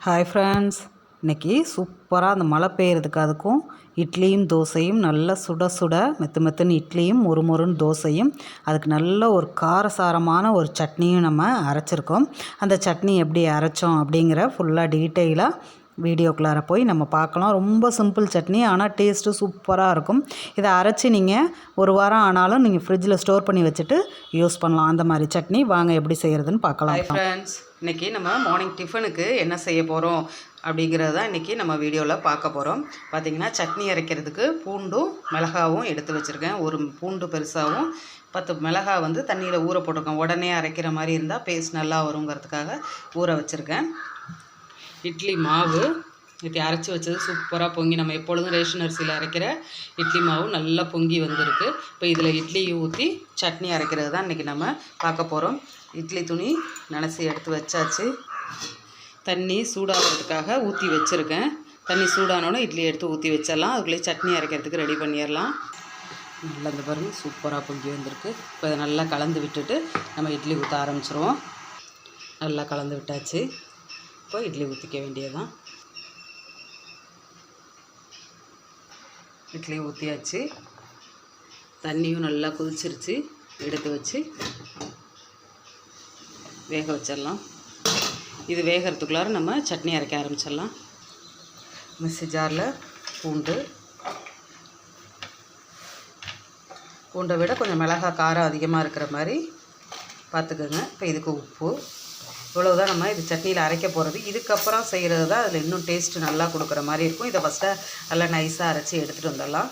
Hi friends இன்றைக்கி சூப்பராக அந்த மழை பெய்யறதுக்கு அதுக்கும் இட்லியும் தோசையும் நல்லா சுட சுட மெத்து மெத்துன்னு இட்லியும் ஒரு முருன்னு தோசையும் அதுக்கு நல்ல ஒரு காரசாரமான ஒரு சட்னியும் நம்ம அரைச்சிருக்கோம். அந்த சட்னி எப்படி அரைச்சோம் அப்படிங்கிற ஃபுல்லாக டீட்டெயிலாக வீடியோக்குள்ளார போய் நம்ம பார்க்கலாம். ரொம்ப சிம்பிள் சட்னி ஆனால் டேஸ்ட்டு சூப்பராக இருக்கும். இதை அரைச்சி நீங்கள் ஒரு வாரம் ஆனாலும் நீங்கள் ஃப்ரிட்ஜில் ஸ்டோர் பண்ணி வச்சுட்டு யூஸ் பண்ணலாம். அந்த மாதிரி சட்னி வாங்க எப்படி செய்கிறதுன்னு பார்க்கலாம். ஃப்ரெண்ட்ஸ் இன்றைக்கி நம்ம மார்னிங் டிஃபனுக்கு என்ன செய்ய போகிறோம் அப்படிங்கிறது தான் இன்றைக்கி நம்ம வீடியோவில் பார்க்க போகிறோம் பார்த்திங்கன்னா சட்னி அரைக்கிறதுக்கு பூண்டும் மிளகாவும் எடுத்து வச்சுருக்கேன். ஒரு பூண்டு பெருசாகவும் பத்து மிளகா வந்து தண்ணியில் ஊற போட்டிருக்கேன். உடனே அரைக்கிற மாதிரி இருந்தால் பேஸ்ட் நல்லா வருங்கிறதுக்காக ஊற வச்சுருக்கேன். இட்லி மாவு. இன்றைக்கி அரைச்சி வச்சது சூப்பராக பொங்கி நம்ம எப்பொழுதும் ரேஷன் அரிசியில் அரைக்கிற இட்லி மாவு நல்லா பொங்கி வந்திருக்கு. இப்போ இதில் இட்லியை ஊற்றி சட்னி அரைக்கிறது தான் இன்றைக்கி நம்ம பார்க்க போகிறோம் இட்லி துணி நனைச்சி எடுத்து வச்சாச்சு. தண்ணி சூடாகிறதுக்காக ஊற்றி வச்சுருக்கேன். தண்ணி சூடானோடனே இட்லி எடுத்து ஊற்றி வச்சிடலாம். அதுக்குள்ளேயே சட்னி அரைக்கிறதுக்கு ரெடி பண்ணிடலாம். நல்லா இந்த பாருங்க சூப்பராக பொங்கி வந்திருக்கு. இப்போ இதை நல்லா கலந்து விட்டுட்டு நம்ம இட்லி ஊற்ற ஆரம்பிச்சிருவோம். நல்லா கலந்து விட்டாச்சு. இப்போ இட்லி ஊற்றிக்க வேண்டியதுதான். இட்லி ஊற்றியாச்சு தண்ணியும் நல்லா கொதிச்சிருச்சு. எடுத்து வச்சு வேக வச்சிடலாம். இது வேகிறதுக்குள்ளார நம்ம சட்னி அரைக்க ஆரம்பிச்சிடலாம். மிஸ்ஸு ஜாரில் பூண்டு. பூண்டை விட கொஞ்சம் மிளகா காரம் அதிகமாக இருக்கிற மாதிரி பார்த்துக்கோங்க. இப்போ இதுக்கு உப்பு. இவ்வளவுதான் நம்ம இது சட்னியில் அரைக்க போகிறது இதுக்கப்புறம் செய்கிறது தான் அதில் இன்னும் டேஸ்ட்டு நல்லா கொடுக்குற மாதிரி இருக்கும். இதை ஃபஸ்ட்டு நல்லா நைஸாக அரைச்சி எடுத்துகிட்டு வந்துடலாம்.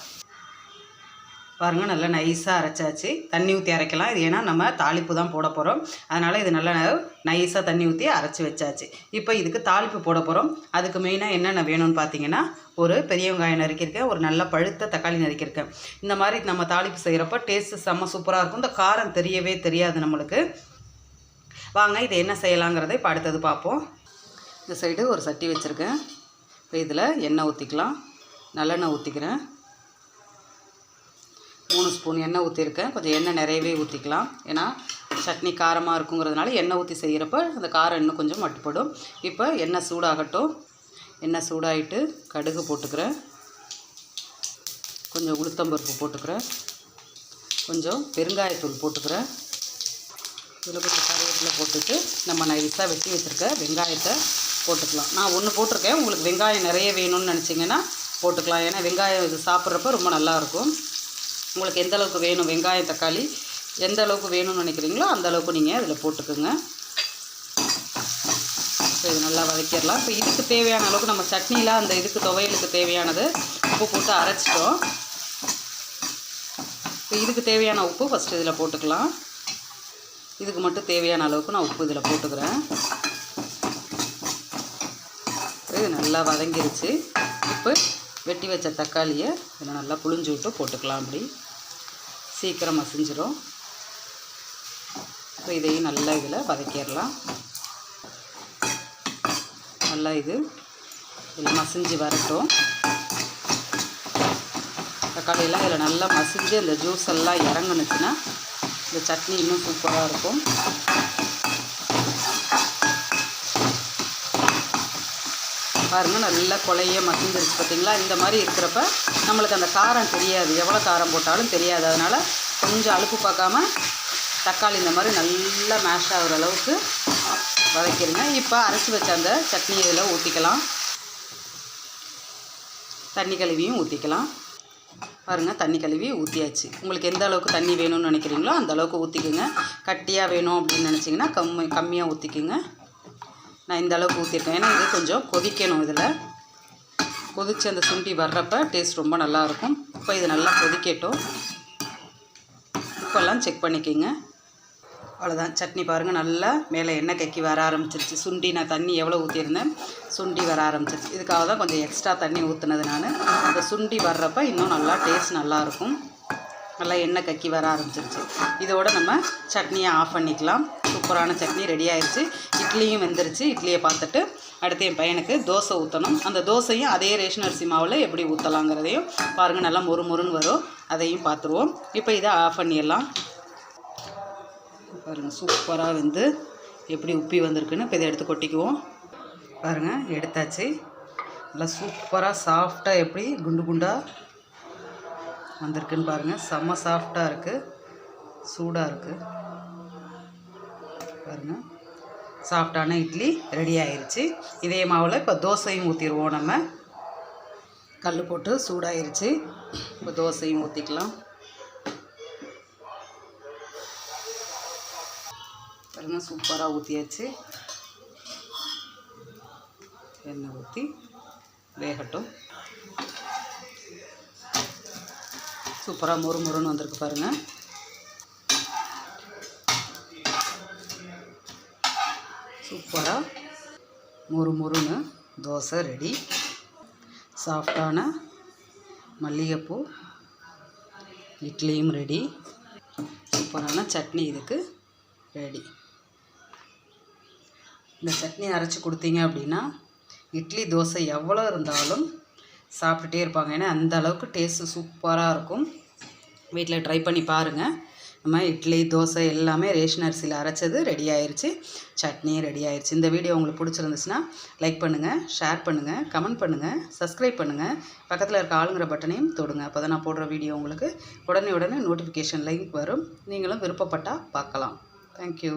பாருங்கள் நல்லா நைஸாக அரைச்சாச்சு. தண்ணி ஊற்றி அரைக்கலாம். இது ஏன்னா நம்ம தாளிப்பு தான் போட போகிறோம் அதனால் இது நல்லா நைஸாக தண்ணி ஊற்றி அரைச்சி வச்சாச்சு. இப்போ இதுக்கு தாளிப்பு போட போகிறோம் அதுக்கு மெயினாக என்னென்ன வேணும்னு பார்த்தீங்கன்னா ஒரு பெரிய வெங்காயம் நறுக்கியிருக்கேன். ஒரு நல்ல பழுத்த தக்காளி நறுக்கியிருக்கேன். இந்த மாதிரி நம்ம தாளிப்பு செய்கிறப்ப டேஸ்ட்டு செம்ம சூப்பராக இருக்கும். இந்த காரம் தெரியவே தெரியாது நம்மளுக்கு. வாங்க இது என்ன செய்யலாங்கிறத இப்போ அடுத்தது பார்ப்போம். இந்த சைடு ஒரு சட்டி வச்சுருக்கேன். இப்போ இதில் எண்ணெய் ஊற்றிக்கலாம் நல்லெண்ணெய் ஊற்றிக்கிறேன் மூணு ஸ்பூன் எண்ணெய் ஊற்றிருக்கேன் கொஞ்சம் எண்ணெய் நிறையவே ஊற்றிக்கலாம் ஏன்னா சட்னி காரமாக இருக்குங்கிறதுனால எண்ணெய் ஊற்றி செய்கிறப்ப அந்த காரம் இன்னும் கொஞ்சம் மட்டுப்படும். இப்போ எண்ணெய் சூடாகட்டும். எண்ணெய் சூடாகிட்டு கடுகு போட்டுக்கிறேன். கொஞ்சம் உளுத்தம்பருப்பு போட்டுக்கிறேன். கொஞ்சம் பெருங்காயத்தூள் போட்டுக்கிறேன். இதில் கொஞ்சம் கருவேப்பிலை போட்டுட்டு நம்ம நைஸாக வெட்டி வச்சுருக்க வெங்காயத்தை போட்டுக்கலாம். நான் ஒன்று போட்டிருக்கேன். உங்களுக்கு வெங்காயம் நிறைய வேணும்னு நினச்சிங்கன்னா போட்டுக்கலாம். ஏன்னா வெங்காயம் இது சாப்பிட்றப்ப ரொம்ப நல்லாயிருக்கும். உங்களுக்கு எந்த அளவுக்கு வேணும்? வெங்காயம் தக்காளி எந்த அளவுக்கு வேணும்னு நினைக்கிறீங்களோ அந்த அளவுக்கு நீங்கள் அதில் போட்டுக்கோங்க. ஸோ இது நல்லா வதக்கிடலாம். இப்போ இதுக்கு தேவையான அளவுக்கு நம்ம சட்னிலாம் அந்த இதுக்கு துவையலுக்கு தேவையானது உப்பு போட்டு அரைச்சிட்டோம். இப்போ இதுக்கு தேவையான உப்பு ஃபஸ்ட்டு இதில் போட்டுக்கலாம். இதுக்கு மட்டும் தேவையான அளவுக்கு நான் உப்பு இதில் போட்டுக்கிறேன். இது நல்லா வதங்கிருச்சு. இப்போ வெட்டி வச்ச தக்காளியை இதில் நல்லா புளிஞ்சு விட்டு போட்டுக்கலாம் அப்படி. சீக்கிரம் மசிஞ்சிடும் இப்போ இதையும் நல்லா இதில் வதக்கிடலாம். நல்லா இது இதில் மசிஞ்சு வரட்டும். தக்காளியெல்லாம் இதில் நல்லா மசிஞ்சு அந்த ஜூஸ் எல்லாம் இறங்குனுச்சுன்னா இந்த சட்னி இன்னும் சூப்பராக இருக்கும். பாருங்கள் நல்லா கொலைய மசிந்துருச்சு பார்த்தீங்களா இந்த மாதிரி இருக்கிறப்ப நம்மளுக்கு அந்த காரம் தெரியாது. எவ்வளோ காரம் போட்டாலும் தெரியாது. அதனால் கொஞ்சம் அலுப்பு பார்க்காம தக்காளி இந்த மாதிரி நல்லா மேஷ் ஆகிற அளவுக்கு வதக்கிடுங்க இப்போ அரைச்சி வச்ச அந்த சட்னி இதில் ஊற்றிக்கலாம் தண்ணி கழுவியும் ஊற்றிக்கலாம் பாருங்கள் தண்ணி கழுவி ஊற்றியாச்சு உங்களுக்கு எந்த அளவுக்கு தண்ணி வேணும்னு நினைக்கிறீங்களோ அந்த அளவுக்கு ஊற்றிக்குங்க கட்டியாக வேணும் அப்படின்னு நினச்சிங்கன்னா கம்மி கம்மியாக ஊற்றிக்குங்க நான் இந்த அளவுக்கு ஊற்றிருக்கேன் ஏன்னா இது கொஞ்சம் கொதிக்கணும் இதில். கொதித்து அந்த சுண்டி வர்றப்ப டேஸ்ட் ரொம்ப நல்லாயிருக்கும் இப்போ இது நல்லா கொதிக்கட்டும். உப்பெல்லாம் செக் பண்ணிக்கோங்க. அவ்வளோதான் சட்னி பாருங்கள் நல்லா மேலே எண்ணெய் கக்கி வர ஆரம்பிச்சிருச்சு. சுண்டி நான் தண்ணி எவ்வளோ ஊற்றிருந்தேன் சுண்டி வர ஆரம்பிச்சிருச்சு. இதுக்காக தான் கொஞ்சம் எக்ஸ்ட்ரா தண்ணி ஊற்றுனது நான். அந்த சுண்டி வர்றப்ப இன்னும் நல்லா டேஸ்ட் நல்லாயிருக்கும் நல்லா எண்ணெய் கக்கி வர ஆரம்பிச்சிருச்சு. இதோட நம்ம சட்னியை ஆஃப் பண்ணிக்கலாம். சூப்பரான சட்னி ரெடி ஆயிடுச்சு இட்லியும் வெந்துருச்சு. இட்லியை பார்த்துட்டு அடுத்து என் பையனுக்கு தோசை ஊற்றணும் அந்த தோசையும் அதே ரேஷன் அரிசி மாவில் எப்படி ஊற்றலாங்கிறதையும் பாருங்கள் நல்லா மொறு மொறுன்னு வரும். அதையும் பார்த்துருவோம். இப்போ இதை ஆஃப் பண்ணிடலாம். பாருங்கள் சூப்பராக வந்து எப்படி உப்பி வந்திருக்குன்னு இப்போ இதை எடுத்து கொட்டிக்குவோம். பாருங்கள் எடுத்தாச்சு. நல்லா சூப்பராக சாஃப்டாக எப்படி குண்டு குண்டாக வந்திருக்குன்னு பாருங்கள் செம்ம சாஃப்டாக இருக்குது சூடாக இருக்குது பாருங்கள் சாஃப்டான இட்லி ரெடி ஆயிடுச்சு இதே மாவில் இப்போ தோசையும் ஊற்றிடுவோம் நம்ம. கல் போட்டு சூடாயிருச்சு. இப்போ தோசையும் ஊற்றிக்கலாம் பாருங்க சூப்பராக ஊற்றியாச்சு எண்ணெய் ஊற்றி வேகட்டும். சூப்பராக மொறு மொறுன்னு வந்திருக்கு பாருங்கள் சூப்பராக மொறு மொறுன்னு தோசை ரெடி. சாஃப்டான மல்லிகைப்பூ இட்லியும் ரெடி. சூப்பரான சட்னி இதுக்கு ரெடி. இந்த சட்னி அரைச்சி கொடுத்தீங்க அப்படின்னா இட்லி தோசை எவ்வளோ இருந்தாலும் சாப்பிட்டுட்டே இருப்பாங்க. ஏன்னா அந்த அளவுக்கு டேஸ்ட்டு சூப்பராக இருக்கும். வீட்டில் ட்ரை பண்ணி பாருங்கள் நம்ம இட்லி தோசை எல்லாமே ரேஷன் அரிசியில் அரைச்சது ரெடி ஆயிடுச்சு சட்னியும் ரெடி ஆயிடுச்சு இந்த வீடியோ உங்களுக்கு பிடிச்சிருந்துச்சுன்னா லைக் பண்ணுங்கள் ஷேர் பண்ணுங்கள் கமெண்ட் பண்ணுங்கள் சப்ஸ்கிரைப் பண்ணுங்கள் பக்கத்தில் இருக்க ஆளுங்கிற பட்டனையும் தொடுங்க. அப்போ தான் நான் போடுற வீடியோ உங்களுக்கு உடனே உடனே நோட்டிஃபிகேஷன் லிங்க் வரும். நீங்களும் விருப்பப்பட்டால் பார்க்கலாம். தேங்க்யூ